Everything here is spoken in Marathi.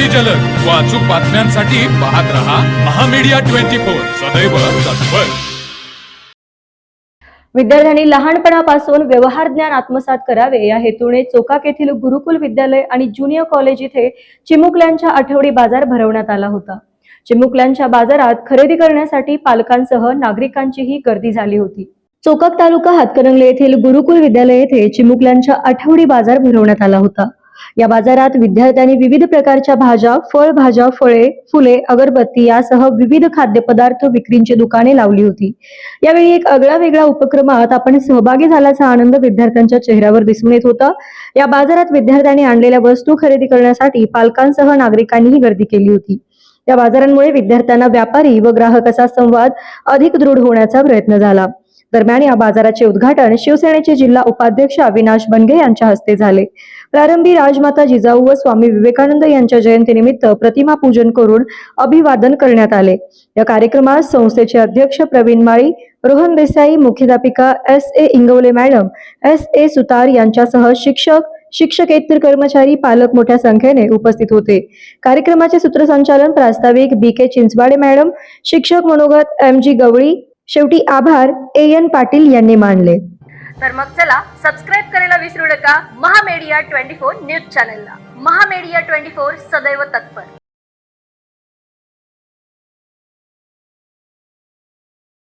अगदी जलद. व अचूक बातम्यांसाठी पाहत रहा महामीडिया ट्वेंटी फोर. सदैव तत्पर. विद्यार्थ्यांनी लहानपणापासून व्यवहार ज्ञान आत्मसात करावे. या हेतूने चोकाक येथील गुरुकुल विद्यालय आणि ज्युनियर कॉलेज इथे चिमुकल्यांच्या आठवडी बाजार भरवण्यात आला होता. चिमुकल्यांच्या बाजारात खरेदी करण्यासाठी पालकांसह नागरिकांचीही गर्दी झाली होती. चोकाक तालुका हातकणंगले येथील गुरुकुल विद्यालय येथे चिमुकल्यांच्या आठवडी बाजार भरवण्यात आला होता. या बाजारात विद्यार्थ्यांनी विविध प्रकारच्या भाज्या फळभाज्या फळे फुले अगरबत्ती यासह विविध खाद्यपदार्थ विक्रींची दुकाने लावली होती. यावेळी एक आगळा वेगळा उपक्रमात आपण सहभागी झाल्याचा आनंद विद्यार्थ्यांच्या चेहऱ्यावर दिसून येत होता. या बाजारात विद्यार्थ्यांनी आणलेल्या वस्तू खरेदी करण्यासाठी पालकांसह नागरिकांनीही गर्दी केली होती. या बाजारांमुळे विद्यार्थ्यांना व्यापारी व ग्राहक असा संवाद अधिक दृढ होण्याचा प्रयत्न झाला. दरम्यान या बाजाराचे उद्घाटन शिवसेनेचे जिल्हा उपाध्यक्ष अविनाश बनगे यांच्या हस्ते झाले. प्रारंभी राजमाता जिजाऊ व स्वामी विवेकानंद यांच्या जयंतीनिमित्त प्रतिमा पूजन करून अभिवादन करण्यात आले. या कार्यक्रमात संस्थेचे अध्यक्ष प्रवीण माळी रोहन देसाई मुख्याध्यापिका S A Ingawale madam S A Sutar यांच्यासह शिक्षक शिक्षकेतर कर्मचारी पालक मोठ्या संख्येने उपस्थित होते. कार्यक्रमाचे सूत्रसंचालन प्रास्ताविक बी के चिंचवाडे मॅडम शिक्षक मनोगत एम जी गवळी शेवटी आभार ए एन पाटील यांनी मानले. तर मग चला सबस्क्राईब करायला विसरू नका. महामेडिया ट्वेंटी फोर न्यूज चॅनलला. महामेडिया ट्वेंटी फोर सदैव तत्पर.